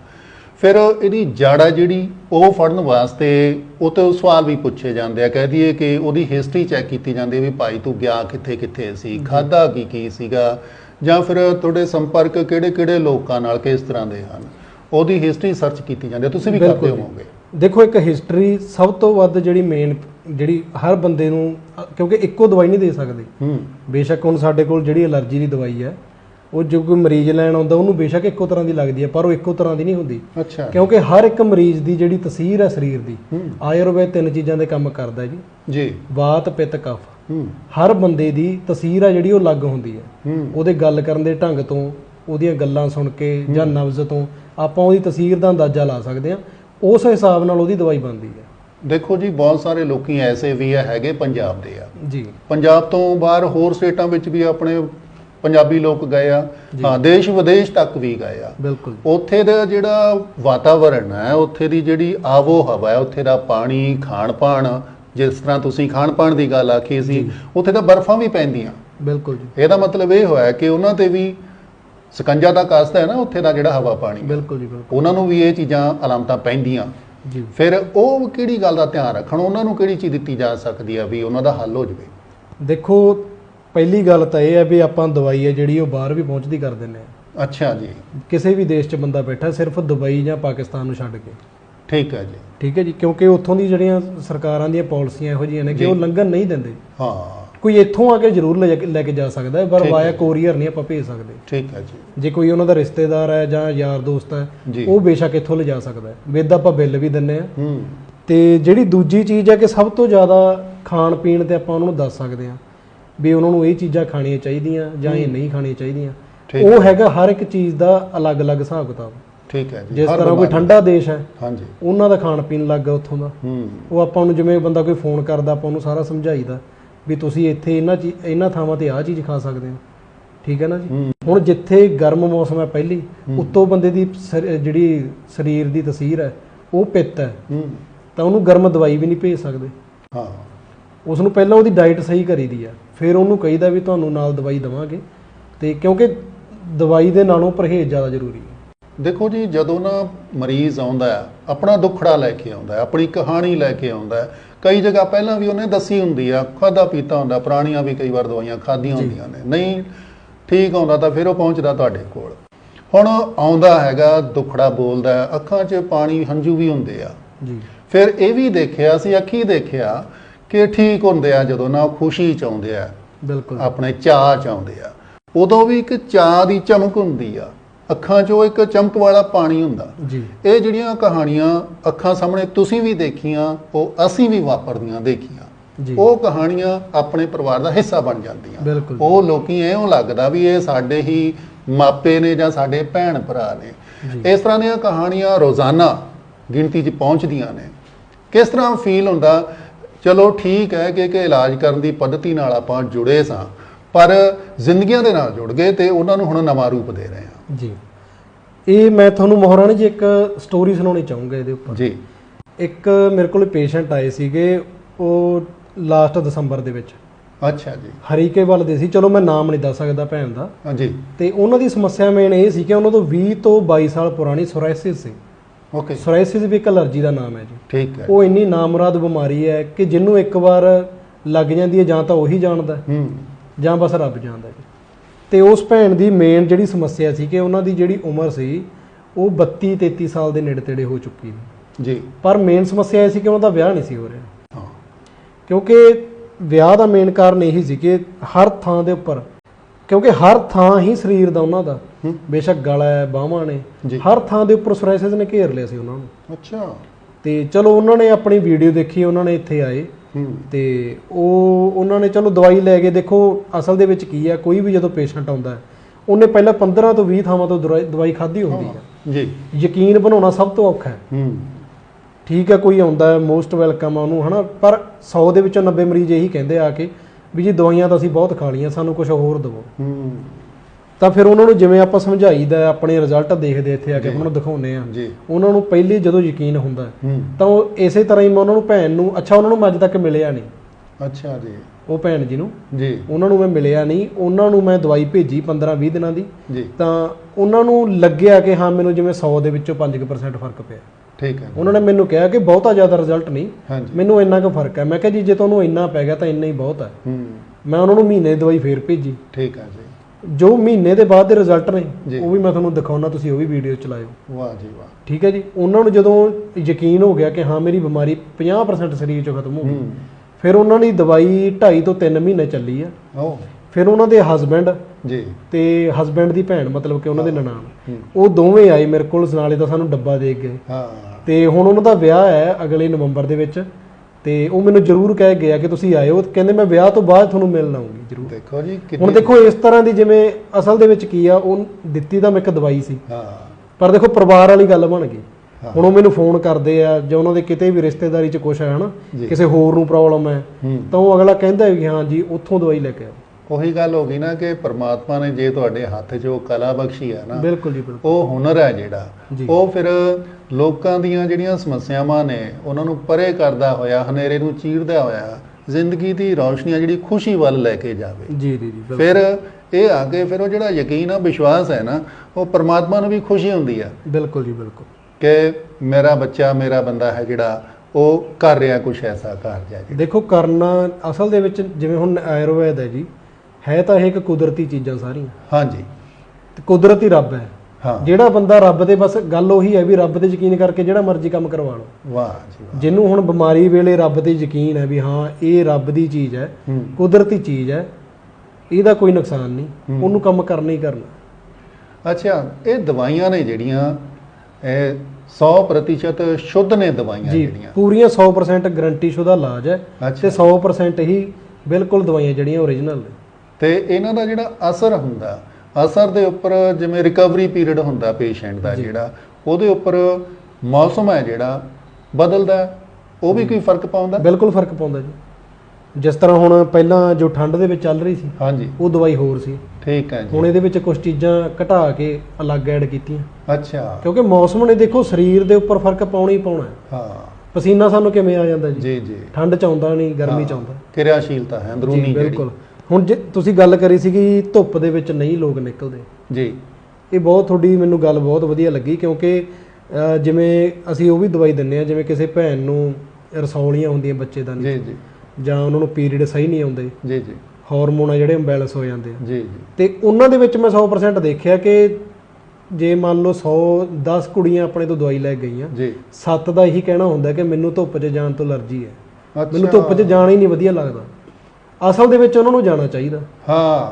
ਫਿਰ ਇਹਦੀ ਜੜ ਜਿਹੜੀ ਉਹ ਫੜਨ ਵਾਸਤੇ ਉਹ ਤੇ ਸਵਾਲ ਵੀ ਪੁੱਛੇ ਜਾਂਦੇ ਆ। ਕਹਿ ਦਈਏ ਕਿ ਉਹਦੀ ਹਿਸਟਰੀ ਚੈੱਕ ਕੀਤੀ ਜਾਂਦੀ ਹੈ ਵੀ ਭਾਈ ਤੂੰ ਗਿਆ ਕਿੱਥੇ ਕਿੱਥੇ ਸੀ ਖਾਦਾ ਕੀ ਕੀ ਸੀਗਾ? ਜਾਂ ਫਿਰ ਤੁਹਾਡੇ ਸੰਪਰਕ ਕਿਹੜੇ ਕਿਹੜੇ ਲੋਕਾਂ ਨਾਲ ਕਿਸ ਤਰ੍ਹਾਂ ਦੇ ਹਨ? ਉਹਦੀ ਹਿਸਟਰੀ ਸਰਚ ਕੀਤੀ ਜਾਂਦੀ ਹੈ ਤੁਸੀਂ ਵੀ ਕਰਦੇ। ਹੋਵੋਗੇ। ਦੇਖੋ ਇੱਕ ਹਿਸਟਰੀ ਸਭ ਤੋਂ ਵੱਧ ਜਿਹੜੀ ਮੇਨ ਜਿਹੜੀ ਹਰ ਬੰਦੇ ਨੂੰ ਕਿਉਂਕਿ ਇੱਕੋ ਦਵਾਈ ਨਹੀਂ ਦੇ ਸਕਦੇ। ਹੂੰ। ਬੇਸ਼ੱਕ ਹੁਣ ਸਾਡੇ ਕੋਲ ਜਿਹੜੀ ਅਲਰਜੀ ਦੀ ਦਵਾਈ ਹੈ ਉਹ ਜੋ ਕੋਈ ਮਰੀਜ਼ ਲੈਣ ਆਉਂਦਾ ਉਹਨੂੰ ਬੇਸ਼ੱਕ ਇੱਕੋ ਤਰ੍ਹਾਂ ਦੀ ਲੱਗਦੀ ਹੈ ਪਰ ਉਹ ਇੱਕੋ ਤਰ੍ਹਾਂ ਦੀ ਨਹੀਂ ਹੁੰਦੀ। ਅੱਛਾ। ਕਿਉਂਕਿ ਹਰ ਇੱਕ ਮਰੀਜ਼ ਦੀ ਜਿਹੜੀ ਤਸਵੀਰ ਹੈ ਸਰੀਰ ਦੀ ਹੂੰ। ਆਯੁਰਵੇਦ ਤਿੰਨ ਚੀਜ਼ਾਂ ਦੇ ਕੰਮ ਕਰਦਾ ਹੈ ਜੀ। ਜੀ। ਵਾਤ ਪਿੱਤ ਕਫ। ਹੂੰ। ਹਰ ਬੰਦੇ ਦੀ ਤਸਵੀਰ ਆ ਜਿਹੜੀ ਉਹ ਅਲੱਗ ਹੁੰਦੀ ਹੈ। ਹੂੰ। ਉਹਦੇ ਗੱਲ ਕਰਨ ਦੇ ਢੰਗ ਤੋਂ ਉਹਦੀਆਂ ਗੱਲਾਂ ਸੁਣ ਕੇ ਜਾਂ ਨਬਜ਼ ਤੋਂ ਆਪਾਂ ਉਹਦੀ ਤਸਵੀਰ ਦਾ ਅੰਦਾਜ਼ਾ ਲਾ ਸਕਦੇ ਹਾਂ। ਉਸ ਹਿਸਾਬ ਨਾਲ ਉਹਦੀ ਦਵਾਈ ਬਣਦੀ ਹੈ। ਦੇਖੋ ਜੀ ਬਹੁਤ ਸਾਰੇ ਲੋਕੀ ਐਸੇ ਵੀ ਆ ਹੈਗੇ ਪੰਜਾਬ ਦੇ ਆ। ਜੀ। ਪੰਜਾਬ ਤੋਂ ਬਾਹਰ ਹੋਰ ਸਟੇਟਾਂ ਵਿੱਚ ਵੀ ਆਪਣੇ ਪੰਜਾਬੀ ਲੋਕ ਗਏ ਆ। ਹਾਂ ਦੇਸ਼ ਵਿਦੇਸ਼ ਤੱਕ ਵੀ ਗਏ ਆ। ਬਿਲਕੁਲ। ਉੱਥੇ ਦਾ ਜਿਹੜਾ ਵਾਤਾਵਰਣ ਹੈ ਉੱਥੇ ਦੀ ਜਿਹੜੀ ਆਵੋ ਹਵਾ ਹੈ ਉੱਥੇ ਦਾ ਪਾਣੀ ਖਾਣ ਪਾਣ ਜਿਸ ਤਰ੍ਹਾਂ ਤੁਸੀਂ ਖਾਣ ਪਾਣ ਦੀ ਗੱਲ ਆਖੀ ਸੀ। ਉੱਥੇ ਤਾਂ ਬਰਫ਼ਾਂ ਵੀ ਪੈਂਦੀਆਂ। ਬਿਲਕੁਲ ਜੀ। ਇਹਦਾ ਮਤਲਬ ਇਹ ਹੋਇਆ ਕਿ ਉਹਨਾਂ ਤੇ ਵੀ ਸਕੰਜਾ ਦਾ ਕਾਸਤਾ ਹੈ ਨਾ ਉੱਥੇ ਦਾ ਜਿਹੜਾ ਹਵਾ ਪਾਣੀ ਬਿਲਕੁਲ ਜੀ ਬਿਲਕੁਲ। ਉਹਨਾਂ ਨੂੰ ਵੀ ਇਹ ਚੀਜ਼ਾਂ ਅਲਾਮਤਾਂ ਪੈਂਦੀਆਂ। ਜੀ। ਫਿਰ ਉਹ ਕਿਹੜੀ ਗੱਲ ਦਾ ਧਿਆਨ ਰੱਖਣ? ਉਹਨਾਂ ਨੂੰ ਕਿਹੜੀ ਚੀਜ਼ ਦਿੱਤੀ ਜਾ ਸਕਦੀ ਆ ਵੀ ਉਹਨਾਂ ਦਾ ਹੱਲ ਹੋ ਜਾਵੇ? ਦੇਖੋ ਪਹਿਲੀ ਗੱਲ ਤਾਂ ਇਹ ਹੈ ਵੀ ਆਪਾਂ ਦਵਾਈ ਹੈ ਜਿਹੜੀ ਉਹ ਬਾਹਰ ਵੀ ਪਹੁੰਚਦੀ ਕਰ ਦਿੰਦੇ ਆ ਅੱਛਾ ਜੀ। ਕਿਸੇ ਵੀ ਦੇਸ਼ 'ਚ ਬੰਦਾ ਬੈਠਾ ਸਿਰਫ ਦੁਬਈ ਜਾਂ ਪਾਕਿਸਤਾਨ ਨੂੰ ਛੱਡ ਕੇ। ਠੀਕ ਹੈ ਜੀ। ਠੀਕ ਹੈ ਜੀ ਕਿਉਂਕਿ ਉੱਥੋਂ ਦੀ ਜਿਹੜੀਆਂ ਸਰਕਾਰਾਂ ਦੀਆਂ ਪਾਲਿਸੀਆਂ ਇਹੋ ਜਿਹੀਆਂ ਨੇ ਕਿ। ਉਹ ਲੰਘਣ ਨਹੀਂ ਦਿੰਦੇ। ਹਾਂ। ਕੋਈ ਇੱਥੋਂ ਆ ਕੇ ਜ਼ਰੂਰ ਲੈ ਕੇ ਜਾ ਸਕਦਾ ਹੈ ਪਰ ਠੀਕ ਹੈ ਵਾਇਆ। ਕੋਰੀਅਰ ਨਹੀਂ ਆਪਾਂ ਭੇਜ ਸਕਦੇ। ਠੀਕ ਹੈ ਜੀ। ਜੇ ਕੋਈ ਉਹਨਾਂ ਦਾ ਰਿਸ਼ਤੇਦਾਰ ਹੈ ਜਾਂ ਯਾਰ ਦੋਸਤ ਹੈ ਉਹ ਬੇਸ਼ੱਕ ਇੱਥੋਂ ਲਿਜਾ ਸਕਦਾ ਹੈ। ਵਿਦ ਆਪਾਂ ਬਿੱਲ ਵੀ ਦਿੰਨੇ ਆ ਹੂੰ। ਤੇ ਜਿਹੜੀ ਦੂਜੀ ਚੀਜ਼ ਹੈ ਕਿ ਸਭ ਤੋਂ ਜ਼ਿਆਦਾ ਖਾਣ ਪੀਣ ਤੇ ਆਪਾਂ ਉਹਨਾਂ ਨੂੰ ਦੱਸ ਸਕਦੇ ਆ ਵੀ ਉਹਨਾਂ ਨੂੰ ਇਹ ਚੀਜ਼ਾਂ ਖਾਣੀਆਂ ਚਾਹੀਦੀਆਂ ਜਾਂ ਇਹ ਨਹੀਂ ਖਾਣੀਆਂ ਚਾਹੀਦੀਆਂ। ਠੀਕ ਉਹ ਹੈਗਾ ਹਰ ਇੱਕ ਚੀਜ਼ ਦਾ ਅਲੱਗ-ਅਲੱਗ ਹਿਸਾਬ ਕਿਤਾਬ। ਠੀਕ ਹੈ ਜੀ। ਜਿਸ ਹਰ ਤਰ੍ਹਾਂ ਕੋਈ ਬਿਮਾਰੀ- ਠੰਡਾ ਦੇਸ਼ ਹੈ ਹਾਂਜੀ। ਉਹਨਾਂ ਦਾ ਖਾਣ ਪੀਣ ਲੱਗ ਗਿਆ ਉੱਥੋਂ ਦਾ। ਹੂੰ। ਉਹ ਆਪਾਂ ਨੂੰ ਜਿਵੇਂ ਬੰਦਾ ਕੋਈ ਫੋਨ ਕਰਦਾ ਆਪਾਂ ਉਹਨੂੰ ਸਾਰਾ ਸਮਝਾਈਦਾ। ਵੀ ਤੁਸੀਂ ਇੱਥੇ ਇਹਨਾਂ ਚੀ ਇਹਨਾਂ ਥਾਵਾਂ ਤੇ ਆਹ ਚੀਜ਼ ਖਾ ਸਕਦੇ ਹੋ। ਠੀਕ ਹੈ ਨਾ ਜੀ। ਹੁਣ ਜਿੱਥੇ ਗਰਮ ਮੌਸਮ ਹੈ ਪਹਿਲੀ ਉੱਤੋਂ ਬੰਦੇ ਦੀ ਸਰ- ਜਿਹੜੀ ਸਰੀਰ ਦੀ ਤਸਵੀਰ ਹੈ ਉਹ ਪਿੱਤ ਹੈ। ਹੂੰ। ਤਾਂ ਉਹਨੂੰ ਗਰਮ ਦਵਾਈ ਵੀ ਨਹੀਂ ਭੇਜ ਸਕਦੇ। ਹਾਂ। ਉਸ ਨੂੰ ਪਹਿਲਾਂ ਉਹਦੀ ਡਾਈਟ ਸਹੀ ਕਰੀਦੀ ਆ ਫਿਰ ਉਹਨੂੰ ਕਹੀਦਾ ਵੀ ਤੁਹਾਨੂੰ ਨਾਲ ਦਵਾਈ ਦਵਾਂਗੇ। ਤੇ ਕਿਉਂਕਿ ਦਵਾਈ ਦੇ ਨਾਲੋਂ ਪਰਹੇਜ਼ ਜ਼ਿਆਦਾ ਜ਼ਰੂਰੀ ਹੈ। ਦੇਖੋ ਜੀ ਜਦੋਂ ਨਾ ਮਰੀਜ਼ ਆਉਂਦਾ ਹੈ ਆਪਣਾ ਦੁੱਖੜਾ ਲੈ ਕੇ ਆਉਂਦਾ ਹੈ ਆਪਣੀ ਕਹਾਣੀ ਲੈ ਕੇ ਆਉਂਦਾ ਹੈ ਕਈ ਜਗ੍ਹਾ ਪਹਿਲਾਂ ਵੀ ਉਹਨੇ ਦੱਸੀ ਹੁੰਦੀ ਆ ਖਾਦਾ ਪੀਤਾ ਹੁੰਦਾ ਪੁਰਾਣੀਆਂ ਵੀ ਕਈ ਵਾਰ ਦਵਾਈਆਂ ਖਾਧੀਆਂ। ਹੁੰਦੀਆਂ ਨੇ। ਨਹੀਂ ਠੀਕ ਆਉਂਦਾ ਤਾਂ ਫਿਰ ਉਹ ਪਹੁੰਚਦਾ ਤੁਹਾਡੇ ਕੋਲ। ਹੁਣ ਆਉਂਦਾ ਹੈਗਾ ਦੁੱਖੜਾ ਬੋਲਦਾ ਅੱਖਾਂ 'ਚ ਪਾਣੀ ਹੰਝੂ ਵੀ ਹੁੰਦੇ ਆ। ਜੀ। ਫਿਰ ਇਹ ਵੀ ਦੇਖਿਆ ਸੀ ਅੱਖੀ ਦੇਖਿਆ ਕਿ ਠੀਕ ਹੁੰਦੇ ਆ ਜਦੋਂ ਨਾ ਖੁਸ਼ੀ ਚ ਆਉਂਦੇ ਆ। ਬਿਲਕੁਲ। ਆਪਣੇ ਚਾਹ ਚ ਆਉਂਦੇ ਆ। ਉਦੋਂ ਵੀ ਇੱਕ ਚਾਹ ਦੀ ਚਮਕ ਹੁੰਦੀ ਆ। ਅੱਖਾਂ 'ਚੋਂ ਇੱਕ ਚਮਕ ਵਾਲਾ ਪਾਣੀ ਹੁੰਦਾ। ਜੀ। ਇਹ ਜਿਹੜੀਆਂ ਕਹਾਣੀਆਂ ਅੱਖਾਂ ਸਾਹਮਣੇ ਤੁਸੀਂ ਵੀ ਦੇਖੀਆਂ ਉਹ ਅਸੀਂ ਵੀ ਵਾਪਰਦੀਆਂ ਦੇਖੀਆਂ। ਉਹ ਕਹਾਣੀਆਂ ਆਪਣੇ ਪਰਿਵਾਰ ਦਾ ਹਿੱਸਾ ਬਣ ਜਾਂਦੀਆਂ। ਉਹ ਲੋਕੀ ਐਉਂ ਲੱਗਦਾ ਵੀ ਇਹ ਸਾਡੇ ਹੀ ਮਾਪੇ ਨੇ ਜਾਂ ਸਾਡੇ ਭੈਣ ਭਰਾ ਨੇ। ਇਸ ਤਰ੍ਹਾਂ ਦੀਆਂ ਕਹਾਣੀਆਂ ਰੋਜ਼ਾਨਾ ਗਿਣਤੀ 'ਚ ਪਹੁੰਚਦੀਆਂ ਨੇ। ਕਿਸ ਤਰ੍ਹਾਂ ਫੀਲ ਹੁੰਦਾ? ਚਲੋ ਠੀਕ ਹੈ ਕਿ ਕਿ ਇਲਾਜ ਕਰਨ ਦੀ ਪੱਧਤੀ ਨਾਲ ਆਪਾਂ ਜੁੜੇ ਸਾਂ। ਪਰ ਜ਼ਿੰਦਗੀਆਂ ਦੇ ਨਾਲ ਜੁੜ ਗਏ ਤੇ ਉਹਨਾਂ ਨੂੰ ਹੁਣ ਨਵਾਂ ਰੂਪ ਦੇ ਰਹੇ ਹਾਂ। ਜੀ। ਇਹ ਮੈਂ ਤੁਹਾਨੂੰ ਮਹਾਰਾਣੀ ਜੀ ਇੱਕ ਸਟੋਰੀ ਸੁਣਾਉਣੀ ਚਾਹੂੰਗਾ ਇਹਦੇ ਉੱਪਰ। ਜੀ। ਇੱਕ ਮੇਰੇ ਕੋਲ ਪੇਸ਼ੈਂਟ ਆਏ ਸੀਗੇ ਉਹ ਲਾਸਟ ਦਸੰਬਰ ਦੇ ਵਿੱਚ। ਅੱਛਾ ਜੀ। ਹਰੀਕੇ ਵੱਲ ਦੇ ਸੀ। ਚਲੋ ਮੈਂ ਨਾਮ ਨਹੀਂ ਦੱਸ ਸਕਦਾ ਭੈਣ ਦਾ। ਹਾਂਜੀ ਤੇ ਉਹਨਾਂ ਦੀ ਸਮੱਸਿਆ ਮੇਨ ਇਹ ਸੀ ਕਿ ਉਹਨਾਂ ਤੋਂ 20 ਤੋਂ 22 ਸਾਲ ਪੁਰਾਣੀ ਸੋਰਾਇਸਿਸ ਸੀ। ਓਕੇ ਸੋਰਾਇਸਿਸ ਵੀ ਇੱਕ ਅਲਰਜੀ ਦਾ ਨਾਮ ਹੈ ਜੀ। ਠੀਕ ਹੈ। ਉਹ ਇੰਨੀ ਨਾਮੁਰਾਦ ਬਿਮਾਰੀ ਹੈ ਕਿ ਜਿਹਨੂੰ ਇੱਕ ਵਾਰ ਲੱਗ ਜਾਂਦੀ ਹੈ ਜਾਂ ਤਾਂ ਉਹੀ ਜਾਣਦਾ ਹੂੰ। ਜਾਂ ਬਸ ਰੱਬ ਜਾਣਦਾ ਜੀ। ਤੇ ਉਸ ਭੈਣ ਦੀ ਮੇਨ ਜਿਹੜੀ ਸਮੱਸਿਆ ਸੀ ਕਿ ਉਹਨਾਂ ਦੀ ਜਿਹੜੀ ਉਮਰ ਸੀ ਉਹ 32 33 ਸਾਲ ਦੇ ਨੇੜੇ ਤੇੜੇ ਹੋ ਚੁੱਕੀ ਸੀ। ਜੀ। ਪਰ ਮੇਨ ਸਮੱਸਿਆ ਇਹ ਸੀ ਕਿ ਉਹਨਾਂ ਦਾ ਵਿਆਹ ਨਹੀਂ ਸੀ ਹੋ ਰਿਹਾ। ਹਾਂ। ਕਿਉਂਕਿ ਵਿਆਹ ਦਾ ਮੇਨ ਕਾਰਨ ਇਹੀ ਸੀ ਕਿ ਹਰ ਥਾਂ ਦੇ ਉੱਪਰ ਕਿਉਂਕਿ ਹਰ ਥਾਂ ਹੀ ਸਰੀਰ ਦਾ ਉਹਨਾਂ ਦਾ। ਬੇਸ਼ੱਕ ਗਲਾ ਹੈ ਬਾਹਾਂ ਨੇ। ਹਰ ਥਾਂ ਦੇ ਉੱਪਰ ਸੋਰਾਇਸਿਸ ਨੇ ਘੇਰ ਲਿਆ ਸੀ ਉਹਨਾਂ ਨੂੰ। ਅੱਛਾ। ਤੇ ਚਲੋ ਉਹਨਾਂ ਨੇ ਆਪਣੀ ਵੀਡੀਓ ਦੇਖੀ ਉਹਨਾਂ ਨੇ ਇੱਥੇ ਆਏ। ਤੇ ਉਹ ਉਹਨਾਂ ਨੇ ਚਲੋ ਦਵਾਈ ਲੈ ਕੇ ਦੇਖੋ ਅਸਲ ਦੇ ਵਿੱਚ ਕੀ ਹੈ ਕੋਈ ਵੀ ਜਦੋਂ ਪੇਸ਼ੈਂਟ ਆਉਂਦਾ ਉਹਨੇ ਪਹਿਲਾਂ 15 ਤੋਂ 20 ਥਾਵਾਂ ਤੋਂ ਦਵਾਈ- ਦਵਾਈ ਖਾਧੀ ਹੁੰਦੀ ਹੈ ਜੀ। ਯਕੀਨ ਬਣਾਉਣਾ ਸਭ ਤੋਂ ਔਖਾ ਹੈ। ਹੂੰ। ਠੀਕ ਹੈ ਕੋਈ ਆਉਂਦਾ ਹੈ ਮੋਸਟ ਵੈਲਕਮ ਆ ਉਹਨੂੰ ਹਨਾ? ਪਰ 100 ਦੇ ਵਿੱਚੋਂ 90 ਮਰੀਜ਼ ਇਹੀ ਕਹਿੰਦੇ ਆ ਕੇ ਵੀ ਜੀ ਦਵਾਈਆਂ ਤਾਂ ਅਸੀਂ ਬਹੁਤ ਖਾ ਲਈਆਂ ਸਾਨੂੰ ਕੁਝ ਹੋਰ ਦਿਵੋ। ਹੂੰ। ਤਾਂ ਫਿਰ ਉਹਨਾਂ ਨੂੰ ਜਿਵੇਂ ਆਪਾਂ ਸਮਝਾਈਦਾ ਆਪਣੇ ਰਿਜ਼ਲਟ ਦੇਖਦੇ ਇੱਥੇ ਆ ਕੇ। ਉਹਨਾਂ ਨੂੰ ਦਿਖਾਉਂਦੇ ਆ ਉਹਨਾਂ ਨੂੰ ਪਹਿਲੀ ਜਦੋਂ ਯਕੀਨ ਹੁੰਦਾ ਤਾਂ ਉਹ ਇਸੇ ਤਰ੍ਹਾਂ ਹੀ ਮੈਂ ਉਹਨਾਂ ਨੂੰ ਭੈਣ ਨੂੰ ਅੱਛਾ ਉਹਨਾਂ ਨੂੰ ਮੈਂ ਅੱਜ ਤੱਕ ਮਿਲਿਆ ਨਹੀਂ। ਅੱਛਾ ਜੀ। ਉਹ ਭੈਣ ਜੀ ਨੂੰ। ਜੀ। ਉਹਨਾਂ ਨੂੰ ਮੈਂ ਮਿਲਿਆ ਨਹੀਂ ਉਹਨਾਂ ਨੂੰ ਮੈਂ ਦਵਾਈ ਭੇਜੀ 15 20 ਦਿਨਾਂ ਦੀ। ਜੀ। ਤਾਂ ਉਹਨਾਂ ਨੂੰ ਲੱਗਿਆ ਕਿ ਹਾਂ ਮੈਨੂੰ ਜਿਵੇਂ 100 ਦੇ ਵਿੱਚੋਂ 5% ਫ਼ਰਕ ਪਿਆ। ਠੀਕ ਹੈ। ਉਹਨਾਂ ਨੇ ਮੈਨੂੰ ਕਿਹਾ ਕਿ ਬਹੁਤਾ ਜ਼ਿਆਦਾ ਰਿਜ਼ਲਟ ਨਹੀਂ। ਮੈਨੂੰ ਇੰਨਾ ਕੁ ਫ਼ਰਕ ਹੈ। ਮੈਂ ਕਿਹਾ ਜੀ ਜੇ ਤੁਹਾਨੂੰ ਇੰਨਾ ਪੈ ਗਿਆ ਤਾਂ ਇੰਨਾ ਹੀ ਬਹੁਤ ਹੈ। ਹੂੰ। ਮੈਂ ਉਹਨਾਂ ਨੂੰ ਮਹੀਨੇ ਦੀ ਦਵਾਈ ਫੇਰ ਭੇਜੀ। ਠੀਕ ਹੈ ਜੀ। ਜੋ ਮਹੀਨੇ ਦੇ ਬਾਅਦ ਦੇ ਰਿਜ਼ਲਟ ਨੇ ਜੀ। ਉਹ ਵੀ ਮੈਂ ਤੁਹਾਨੂੰ ਦਿਖਾਉਣਾ ਤੁਸੀਂ ਉਹ ਵੀ ਵੀਡੀਓ ਚਲਾਇਓ ਵਾਹ ਜੀ ਵਾਹ। ਠੀਕ ਹੈ ਜੀ? ਉਹਨਾਂ ਨੂੰ ਜਦੋਂ ਯਕੀਨ ਹੋ ਗਿਆ ਕਿ ਹਾਂ ਮੇਰੀ ਬਿਮਾਰੀ 50% ਸਰੀਰ ਚੋਂ ਖਤਮ ਹੋ ਗਈ ਹੂੰ। ਫਿਰ ਉਹਨਾਂ ਦੀ ਦਵਾਈ 2.5 ਤੋਂ 3 ਮਹੀਨੇ ਚੱਲੀ ਆ। ਓ। ਫਿਰ ਉਹਨਾਂ ਦੇ ਹਸਬੈਂਡ ਜੀ। ਤੇ ਹਸਬੈਂਡ ਦੀ ਭੈਣ ਮਤਲਬ ਕਿ ਉਹਨਾਂ ਦੇ ਨਨਾਣ ਹੂੰ। ਉਹ ਦੋਵੇਂ ਆਏ ਮੇਰੇ ਕੋਲ ਨਾਲੇ ਤਾਂ ਸਾਨੂੰ ਡੱਬਾ ਦੇ ਕੇ ਗਏ। ਹਾਂ। ਤੇ ਹੁਣ ਉਹਨਾਂ ਦਾ ਵਿਆਹ ਹੈ ਅਗਲੇ ਨਵੰਬਰ ਦੇ ਵਿੱਚ। ਤੇ ਉਹ ਮੈਨੂੰ ਜ਼ਰੂਰ ਕਹਿ ਗਿਆ ਕਿ ਤੁਸੀਂ ਆਇਓ। ਕਹਿੰਦੇ ਮੈਂ ਵਿਆਹ ਤੋਂ ਬਾਅਦ ਤੁਹਾਨੂੰ ਮਿਲਣ ਆਉਂਗੀ ਜ਼ਰੂਰ। ਦੇਖੋ ਜੀ ਹੁਣ ਦੇਖੋ ਇਸ ਤਰ੍ਹਾਂ ਦੀ ਜਿਵੇਂ ਅਸਲ ਦੇ ਵਿੱਚ ਕੀ ਆ ਉਹ ਦਿੱਤੀ ਤਾਂ ਮੈਂ ਇੱਕ ਦਵਾਈ ਸੀ। ਹਾਂ। ਪਰ ਦੇਖੋ ਪਰਿਵਾਰ ਵਾਲੀ ਗੱਲ ਬਣ ਗਈ। ਹੁਣ ਉਹ ਮੈਨੂੰ ਫੋਨ ਕਰਦੇ ਆ ਜਾਂ ਉਹਨਾਂ ਦੇ ਕਿਤੇ ਵੀ ਰਿਸ਼ਤੇਦਾਰੀ 'ਚ ਕੁਛ ਹੈ ਜੀ। ਕਿਸੇ ਹੋਰ ਨੂੰ ਪ੍ਰੋਬਲਮ ਹੈ ਤਾਂ ਉਹ ਅਗਲਾ ਕਹਿੰਦਾ ਕਿ ਹਾਂ ਜੀ ਉੱਥੋਂ ਦਵਾਈ ਲੈ ਕੇ ਆਓ। ਉਹੀ ਗੱਲ ਹੋ ਗਈ ਨਾ ਕਿ ਪ੍ਰਮਾਤਮਾ ਨੇ ਜੇ ਤੁਹਾਡੇ ਹੱਥ 'ਚ ਉਹ ਕਲਾ ਬਖਸ਼ੀ ਹੈ ਨਾ ਬਿਲਕੁਲ ਜੀ ਬਿਲਕੁਲ। ਉਹ ਹੁਨਰ ਹੈ ਜਿਹੜਾ। ਉਹ ਫਿਰ ਲੋਕਾਂ ਦੀਆਂ ਜਿਹੜੀਆਂ ਸਮੱਸਿਆਵਾਂ ਨੇ ਉਹਨਾਂ ਨੂੰ ਪਰੇ ਕਰਦਾ ਹੋਇਆ ਹਨੇਰੇ ਨੂੰ ਚੀਰਦਾ ਹੋਇਆ ਜ਼ਿੰਦਗੀ ਦੀ ਰੌਸ਼ਨੀ ਆ ਜਿਹੜੀ ਖੁਸ਼ੀ ਵੱਲ ਲੈ ਕੇ ਜਾਵੇ। ਜੀ ਜੀ ਜੀ। ਫਿਰ ਇਹ ਆ ਕੇ ਫਿਰ ਉਹ ਜਿਹੜਾ ਯਕੀਨ ਆ ਵਿਸ਼ਵਾਸ ਹੈ ਨਾ ਉਹ ਪ੍ਰਮਾਤਮਾ ਨੂੰ ਵੀ ਖੁਸ਼ੀ ਹੁੰਦੀ ਆ। ਬਿਲਕੁਲ ਜੀ ਬਿਲਕੁਲ। ਕਿ ਮੇਰਾ ਬੱਚਾ ਮੇਰਾ ਬੰਦਾ ਹੈ ਜਿਹੜਾ ਉਹ ਕਰ ਰਿਹਾ ਕੁਝ ਐਸਾ ਕਾਰਜ ਹੈ ਜੀ ਦੇਖੋ ਕਰਨਾ ਅਸਲ ਦੇ ਵਿੱਚ ਜਿਵੇਂ ਹੁਣ ਆਯੁਰਵੈਦ ਹੈ ਜੀ ਹੈ ਤਾਂ ਇਹ ਇੱਕ ਕੁਦਰਤੀ ਚੀਜ਼ਾਂ ਸਾਰੀਆਂ। ਹਾਂਜੀ। ਤੇ ਕੁਦਰਤੀ ਰੱਬ ਹੈ। ਹਾਂ। ਜਿਹੜਾ ਬੰਦਾ ਰੱਬ ਦੇ ਬਸ ਗੱਲ ਉਹੀ ਹੈ ਵੀ ਰੱਬ ਤੇ ਯਕੀਨ ਕਰਕੇ ਜਿਹੜਾ ਮਰਜ਼ੀ ਕੰਮ ਕਰਵਾ ਲਓ। ਵਾਹ ਜੀ ਵਾਹ। ਜਿਹਨੂੰ ਹੁਣ ਬਿਮਾਰੀ ਵੇਲੇ ਰੱਬ ਤੇ ਯਕੀਨ ਹੈ ਵੀ ਹਾਂ ਇਹ ਰੱਬ ਦੀ ਚੀਜ਼ ਹੈ ਕੁਦਰਤੀ ਚੀਜ਼ ਹੈ ਇਹਦਾ ਕੋਈ ਨੁਕਸਾਨ ਨਹੀਂ। ਉਹਨੂੰ ਕੰਮ ਕਰਨਾ ਹੀ ਕਰਨਾ। ਅੱਛਾ ਇਹ ਦਵਾਈਆਂ ਨੇ ਜਿਹੜੀਆਂ ਇਹ 100% ਸ਼ੁੱਧ ਨੇ ਦਵਾਈਆਂ ਜੀ ਜਿਹੜੀਆਂ। ਪੂਰੀਆਂ 100% ਗਰੰਟੀ ਸ਼ੁਦਾ ਇਲਾਜ ਹੈ। ਤੇ 100% ਹੀ ਬਿਲਕੁਲ ਦਵਾਈਆਂ ਜਿਹੜੀਆਂ ਓਰੀਜਨਲ ਨੇ। ਤੇ ਇਹਨਾਂ ਦਾ ਜਿਹੜਾ ਅਸਰ ਹੁੰਦਾ ਅਸਰ ਦੇ ਉੱਪਰ ਜਿਵੇਂ ਰਿਕਵਰੀ ਪੀਰੀਅਡ ਹੁੰਦਾ ਪੇਸ਼ੈਂਟ ਦਾ। ਜਿਹੜਾ ਉਹਦੇ ਉੱਪਰ ਮੌਸਮ ਹੈ ਜਿਹੜਾ ਬਦਲਦਾ। ਉਹ ਵੀ ਕੋਈ ਫ਼ਰਕ ਪਾਉਂਦਾ? ਬਿਲਕੁਲ ਫ਼ਰਕ ਪਾਉਂਦਾ ਜੀ। ਜਿਸ ਤਰ੍ਹਾਂ ਹੁਣ ਪਹਿਲਾਂ ਜੋ ਠੰਡ ਦੇ ਵਿੱਚ ਚੱਲ ਰਹੀ ਸੀ ਹਾਂਜੀ। ਉਹ ਦਵਾਈ ਹੋਰ ਸੀ। ਠੀਕ ਹੈ ਜੀ। ਹੁਣ ਇਹਦੇ ਵਿੱਚ ਕੁਝ ਚੀਜ਼ਾਂ ਘਟਾ ਕੇ ਅਲੱਗ ਐਡ ਕੀਤੀਆਂ। ਅੱਛਾ। ਕਿਉਂਕਿ ਮੌਸਮ ਨੇ ਦੇਖੋ ਸਰੀਰ ਦੇ ਉੱਪਰ ਫ਼ਰਕ ਪਾਉਣਾ ਹੀ ਪਾਉਣਾ ਹੈ। ਪਸੀਨਾ ਸਾਨੂੰ ਕਿਵੇਂ ਆ ਜਾਂਦਾ ਜੀ? ਜੀ ਜੀ। ਠੰਡ ਚ ਆਉਂਦਾ ਨਹੀਂ ਗਰਮੀ ਚ ਆਉਂਦਾ। ਕਿਰਿਆਸ਼ੀਲਤਾ ਹੈ ਅੰਦਰੂਨੀ ਜੀ ਜਿਹੜੀ। ਬਿਲਕੁਲ। ਹੁਣ ਜੇ ਤੁਸੀਂ ਗੱਲ ਕਰੀ ਸੀਗੀ ਧੁੱਪ ਦੇ ਵਿੱਚ ਨਹੀਂ ਲੋਕ ਨਿਕਲਦੇ। ਜੀ। ਇਹ ਬਹੁਤ ਤੁਹਾਡੀ ਮੈਨੂੰ ਗੱਲ ਬਹੁਤ ਵਧੀਆ ਲੱਗੀ ਕਿਉਂਕਿ ਜਿਵੇਂ ਅਸੀਂ ਉਹ ਵੀ ਦਵਾਈ ਦਿੰਨੇ ਆ ਜਿਵੇਂ ਕਿਸੇ ਭੈਣ ਨੂੰ ਰਸੌਲੀਆਂ ਹੁੰਦੀਆਂ ਬੱਚੇ ਦਾ ਜੀ ਜੀ। ਜਾਂ ਉਹਨਾਂ ਨੂੰ ਪੀਰੀਅਡ ਸਹੀ ਨਹੀਂ ਆਉਂਦੇ। ਜੀ ਜੀ। ਹਾਰਮੋਨ ਆ ਜਿਹੜੇ ਇੰਬੈਲੈਂਸ ਹੋ ਜਾਂਦੇ ਆ। ਜੀ ਜੀ। ਤੇ ਉਹਨਾਂ ਦੇ ਵਿੱਚ ਮੈਂ 100% ਦੇਖਿਆ ਕਿ ਜੇ ਮੰਨ ਲਓ 100 10 ਕੁੜੀਆਂ ਆਪਣੇ ਤੋਂ ਦਵਾਈ ਲੈ ਗਈਆਂ ਜੀ। ਸੱਤ ਦਾ ਇਹੀ ਕਹਿਣਾ ਹੁੰਦਾ ਕਿ ਮੈਨੂੰ ਧੁੱਪ 'ਚ ਜਾਣ ਤੋਂ ਅਲਰਜੀ ਹੈ। ਮੈਨੂੰ ਧੁੱਪ 'ਚ ਜਾਣਾ ਹੀ ਨਹੀਂ ਵਧੀਆ ਲੱਗਦਾ। ਅਸਲ ਦੇ ਵਿੱਚ ਉਹਨਾਂ ਨੂੰ ਜਾਣਾ ਚਾਹੀਦਾ। ਹਾਂ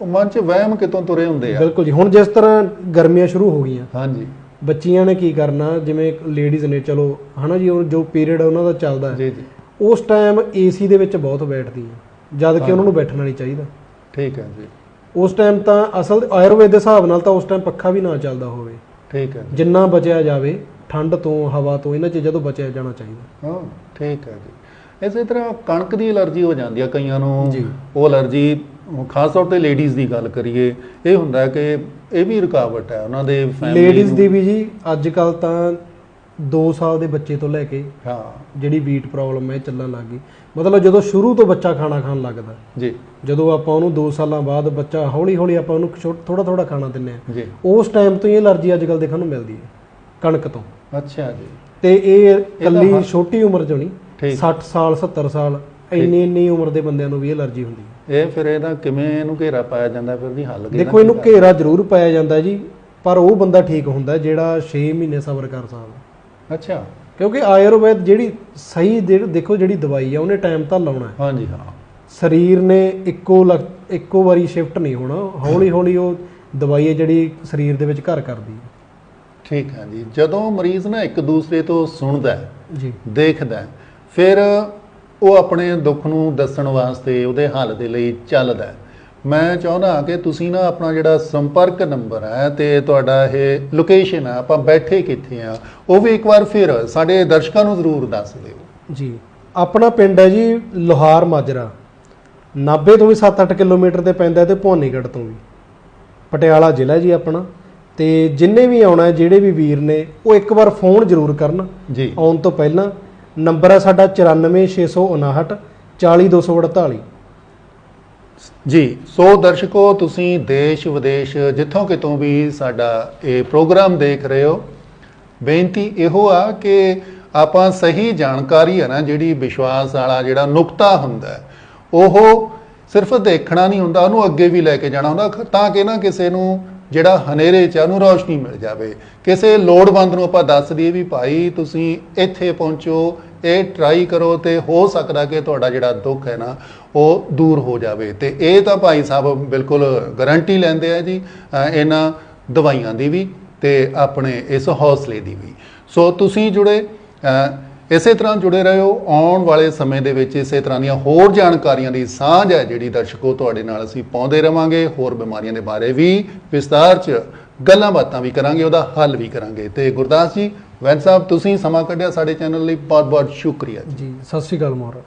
ਉਹ ਮਨ ਚ ਵਹਿਮ ਕਿਤੋਂ ਤੁਰੇ ਹੁੰਦੇ ਆ। ਬਿਲਕੁਲ ਜੀ ਹੁਣ ਜਿਸ ਤਰ੍ਹਾਂ ਗਰਮੀਆਂ ਸ਼ੁਰੂ ਹੋ ਗਈਆਂ। ਹਾਂਜੀ। ਬੱਚੀਆਂ ਨੇ ਕੀ ਕਰਨਾ ਜਿਵੇਂ ਲੇਡੀਜ਼ ਨੇ ਚਲੋ ਹਨਾ ਜੀ ਉਹ ਜੋ ਪੀਰੀਅਡ ਉਹਨਾਂ ਦਾ ਚੱਲਦਾ ਜੀ ਜੀ। ਉਸ ਟਾਈਮ ਏਸੀ ਦੇ ਵਿੱਚ ਬਹੁਤ ਬੈਠਦੀਆਂ ਜਦ ਕਿ ਉਹਨਾਂ ਨੂੰ ਬੈਠਣਾ ਨਹੀਂ ਚਾਹੀਦਾ। ਠੀਕ ਹੈ ਜੀ। ਉਸ ਟਾਈਮ ਤਾਂ ਅਸਲ ਆਯੁਰਵੇਦ ਦੇ ਹਿਸਾਬ ਨਾਲ ਤਾਂ ਉਸ ਟਾਈਮ ਪੱਖਾ ਵੀ ਨਾ ਚੱਲਦਾ ਹੋਵੇ। ਠੀਕ ਹੈ ਜਿੰਨਾ ਬਚਿਆ ਜਾਵੇ ਠੰਡ ਤੋਂ ਹਵਾ ਤੋਂ ਇਹਨਾਂ ਚੀਜ਼ਾਂ ਤੋਂ ਬਚਿਆ ਜਾਣਾ ਚਾਹੀਦਾ। ਹਾਂ ਠੀਕ ਹੈ ਜੀ। ਇਸੇ ਤਰ੍ਹਾਂ ਕਣਕ ਦੀ ਅਲਰਜੀ ਹੋ ਜਾਂਦੀ ਆ ਕਈਆਂ ਨੂੰ। ਉਹ ਅਲਰਜੀ ਖਾਸ ਤੌਰ ਤੇ ਲੇਡੀਜ਼ ਦੀ ਗੱਲ ਕਰੀਏ ਇਹ ਹੁੰਦਾ ਕਿ ਇਹ ਵੀ ਰੁਕਾਵਟ ਹੈ ਉਹਨਾਂ ਦੇ ਲੇਡੀਜ਼ ਦੀ ਵੀ ਜੀ ਅੱਜ ਕੱਲ ਤਾਂ 2 ਸਾਲ ਦੇ ਬੱਚੇ ਤੋਂ ਲੈ ਕੇ ਹਾਂ। ਜਿਹੜੀ ਵੀਟ ਪ੍ਰੋਬਲਮ ਹੈ ਚੱਲਣ ਲੱਗ ਗਈ। ਮਤਲਬ ਜਦੋਂ ਸ਼ੁਰੂ ਤੋਂ ਬੱਚਾ ਖਾਣਾ ਖਾਣ ਲੱਗਦਾ। ਜੀ। ਜਦੋਂ ਆਪਾਂ ਉਹਨੂੰ 2 ਸਾਲਾਂ ਬਾਅਦ ਬੱਚਾ ਹੌਲੀ ਹੌਲੀ ਆਪਾਂ ਉਹਨੂੰ ਥੋੜਾ ਥੋੜਾ ਖਾਣਾ ਦਿੰਨੇ ਆ ਜੀ। ਉਸ ਟਾਈਮ ਤੋਂ ਹੀ ਐਲਰਜੀ ਅੱਜ ਕੱਲ ਦੇਖਣ ਨੂੰ ਮਿਲਦੀ ਹੈ ਕਣਕ ਤੋਂ। ਅੱਛਾ ਜੀ। ਤੇ ਇਹ ਕੱਲੀ ਛੋਟੀ ਉਮਰ ਚੋਂ ਨਹੀਂ 60 ਸਾਲ 70 ਸਾਲ ਇੰਨੀ ਇੰਨੀ ਉਮਰ ਦੇ ਬੰਦਿਆਂ ਨੂੰ ਵੀ ਐਲਰਜੀ ਹੁੰਦੀ ਹੈ। ਇਹ ਫਿਰ ਇਹਦਾ ਕਿਵੇਂ ਇਹਨੂੰ ਘੇਰਾ ਪਾਇਆ ਜਾਂਦਾ ਫਿਰ ਦੀ ਹੱਲ ਕਿਹਦਾ ਦੇਖੋ ਇਹਨੂੰ ਘੇਰਾ ਜ਼ਰੂਰ ਪਾਇਆ ਜਾਂਦਾ ਜੀ ਪਰ ਉਹ ਬੰਦਾ ਠੀਕ ਹੁੰਦਾ ਜਿਹੜਾ 6 ਮਹੀਨੇ ਸਬਰ ਕਰ ਸਕਦਾ। ਅੱਛਾ। ਕਿਉਂਕਿ ਆਯੁਰਵੇਦ ਜਿਹੜੀ ਸਹੀ ਜਿਹੜੀ- ਦੇਖੋ ਜਿਹੜੀ ਦਵਾਈ ਆ ਉਹਨੇ ਟਾਈਮ ਤਾਂ ਲਾਉਣਾ ਹੈ। ਹਾਂਜੀ ਹਾਂ। ਸਰੀਰ ਨੇ ਇੱਕੋ ਲਗ- ਇੱਕੋ ਵਾਰੀ ਸ਼ਿਫਟ ਨਹੀਂ ਹੋਣਾ ਹੌਲੀ ਹੌਲੀ ਉਹ ਦਵਾਈ ਹੈ ਜਿਹੜੀ ਸਰੀਰ ਦੇ ਵਿੱਚ ਘਰ ਕਰਦੀ ਹੈ। ਠੀਕ ਹੈ ਜੀ। ਜਦੋਂ ਮਰੀਜ਼ ਨਾ ਇੱਕ ਦੂਸਰੇ ਤੋਂ ਸੁਣਦਾ ਹੈ ਜੀ। ਦੇਖਦਾ ਹੈ, ਫਿਰ ਉਹ ਆਪਣੇ ਦੁੱਖ ਨੂੰ ਦੱਸਣ ਵਾਸਤੇ ਉਹਦੇ ਹੱਲ ਦੇ ਲਈ ਚੱਲਦਾ ਹੈ। ਮੈਂ ਚਾਹੁੰਦਾ ਕਿ ਤੁਸੀਂ ਨਾ ਆਪਣਾ ਜਿਹੜਾ ਸੰਪਰਕ ਨੰਬਰ ਹੈ ਤੇ ਤੁਹਾਡਾ ਇਹ ਲੋਕੇਸ਼ਨ ਹੈ ਆਪਾਂ ਬੈਠੇ ਕਿੱਥੇ ਆ ਉਹ ਵੀ ਇੱਕ ਵਾਰ ਫਿਰ ਸਾਡੇ ਦਰਸ਼ਕਾਂ ਨੂੰ ਜ਼ਰੂਰ ਦੱਸ ਦਿਓ। ਜੀ ਆਪਣਾ ਪਿੰਡ ਹੈ ਜੀ ਲੋਹਾਰ ਮਾਜਰਾ। ਨਾਭੇ ਤੋਂ ਵੀ 7-8 ਕਿਲੋਮੀਟਰ ਤੇ ਪੈਂਦਾ ਤੇ ਭਵਾਨੀਗੜ੍ਹ ਤੋਂ ਵੀ। ਪਟਿਆਲਾ ਜ਼ਿਲ੍ਹਾ ਜੀ ਆਪਣਾ। ਤੇ ਜਿੰਨੇ ਵੀ ਆਉਣਾ ਹੈ, ਜਿਹੜੇ ਵੀ ਵੀਰ ਨੇ ਉਹ ਇੱਕ ਵਾਰ ਫੋਨ ਜ਼ਰੂਰ ਕਰਨ। ਜੀ। ਆਉਣ ਤੋਂ ਪਹਿਲਾਂ ਨੰਬਰ ਹੈ ਸਾਡਾ 94659 40248 ਜੀ, ਸੋ ਦਰਸ਼ਕੋ, ਤੁਸੀਂ ਦੇਸ਼, ਵਿਦੇਸ਼, ਜਿੱਥੋਂ ਕਿਤੋਂ ਵੀ ਸਾਡਾ ਇਹ ਪ੍ਰੋਗਰਾਮ ਦੇਖ ਰਹੇ ਹੋ, ਬੇਨਤੀ ਇਹੋ ਆ ਕਿ ਆਪਾਂ ਸਹੀ ਜਾਣਕਾਰੀ ਹੈ ਨਾ, ਜਿਹੜੀ ਵਿਸ਼ਵਾਸ ਵਾਲਾ ਜਿਹੜਾ ਨੁਕਤਾ ਹੁੰਦਾ, ਉਹ ਸਿਰਫ ਦੇਖਣਾ ਨਹੀਂ ਹੁੰਦਾ, ਉਹਨੂੰ ਅੱਗੇ ਵੀ ਲੈ ਕੇ ਜਾਣਾ ਹੁੰਦਾ, ਤਾਂ ਕਿ ਨਾ ਕਿਸੇ ਨੂੰ ਜਿਹੜਾ ਹਨੇਰੇ ਚ ਉਹਨੂੰ ਰੌਸ਼ਨੀ ਮਿਲ ਜਾਵੇ। ਕਿਸੇ ਲੋੜਵੰਦ ਨੂੰ ਆਪਾਂ ਦੱਸ ਦਈਏ ਵੀ ਭਾਈ, ਤੁਸੀਂ ਇੱਥੇ ਪਹੁੰਚੋ ਇਹ ਟਰਾਈ ਕਰੋ ਤੇ ਹੋ ਸਕਦਾ ਕਿ ਤੁਹਾਡਾ ਜਿਹੜਾ ਦੁੱਖ ਹੈ ਨਾ, ਉਹ ਦੂਰ ਹੋ ਜਾਵੇ। ਤੇ ਇਹ ਤਾਂ ਭਾਈ ਸਾਹਿਬ ਬਿਲਕੁਲ ਗਾਰੰਟੀ ਲੈਂਦੇ ਆ ਜੀ ਇਹਨਾਂ ਦਵਾਈਆਂ ਦੀ ਵੀ ਤੇ ਆਪਣੇ ਇਸ ਹੌਸਲੇ ਦੀ ਵੀ। ਸੋ ਤੁਸੀਂ ਜੁੜੇ ਇਸੇ ਤਰ੍ਹਾਂ ਜੁੜੇ ਰਹੋ। ਆਉਣ ਵਾਲੇ ਸਮੇਂ ਦੇ ਵਿੱਚ ਇਸੇ ਤਰ੍ਹਾਂ ਦੀਆਂ ਹੋਰ ਜਾਣਕਾਰੀਆਂ ਦੀ ਸਾਂਝ ਹੈ ਜਿਹੜੀ ਦਰਸ਼ਕੋ ਤੁਹਾਡੇ ਨਾਲ ਅਸੀਂ ਪਾਉਂਦੇ ਰਵਾਂਗੇ। ਹੋਰ ਬਿਮਾਰੀਆਂ ਦੇ ਬਾਰੇ ਵੀ ਵਿਸਤਾਰ 'ਚ ਗੱਲਾਂ ਬਾਤਾਂ ਵੀ ਕਰਾਂਗੇ, ਉਹਦਾ ਹੱਲ ਵੀ ਕਰਾਂਗੇ। ਤੇ ਗੁਰਦਾਸ ਜੀ ਵੈਦ ਸਾਹਿਬ, ਤੁਸੀਂ ਸਮਾਂ ਕੱਢਿਆ ਸਾਡੇ ਚੈਨਲ ਲਈ ਬਹੁਤ ਬਹੁਤ ਸ਼ੁਕਰੀਆ ਜੀ, ਸਤਿ ਸ਼੍ਰੀ ਅਕਾਲ ਮਹਾਰਾਜ।